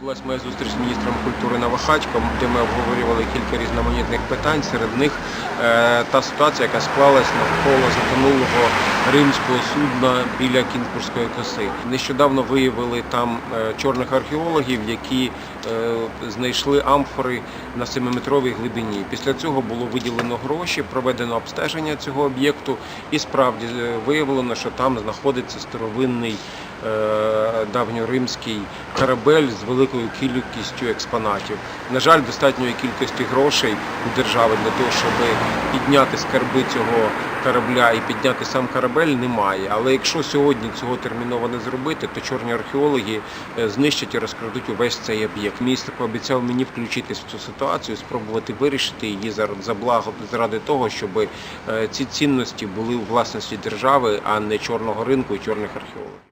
Відбулася моя зустріч з міністром культури Новохатьком, де ми обговорювали кілька різноманітних питань. Серед них е, та ситуація, яка склалась навколо затонулого римського судна біля Кінкурської коси. Нещодавно виявили там е, чорних археологів, які знайшли амфори на 7-метровій глибині. Після цього було виділено гроші, проведено обстеження цього об'єкту, і справді е, виявлено, що там знаходиться старовинний е, давньоримський корабель з великою кількістю експонатів. На жаль, достатньої кількості грошей у держави для того, щоб підняти скарби цього корабля і підняти сам корабель, немає. Але якщо сьогодні цього терміново не зробити, то чорні археологи е, знищать і розкрадуть увесь цей об'єкт. Міністр пообіцяв мені включитись в цю ситуацію, спробувати вирішити її за благо заради того, щоб е, ці цінності були у власності держави, а не чорного ринку і чорних археологів.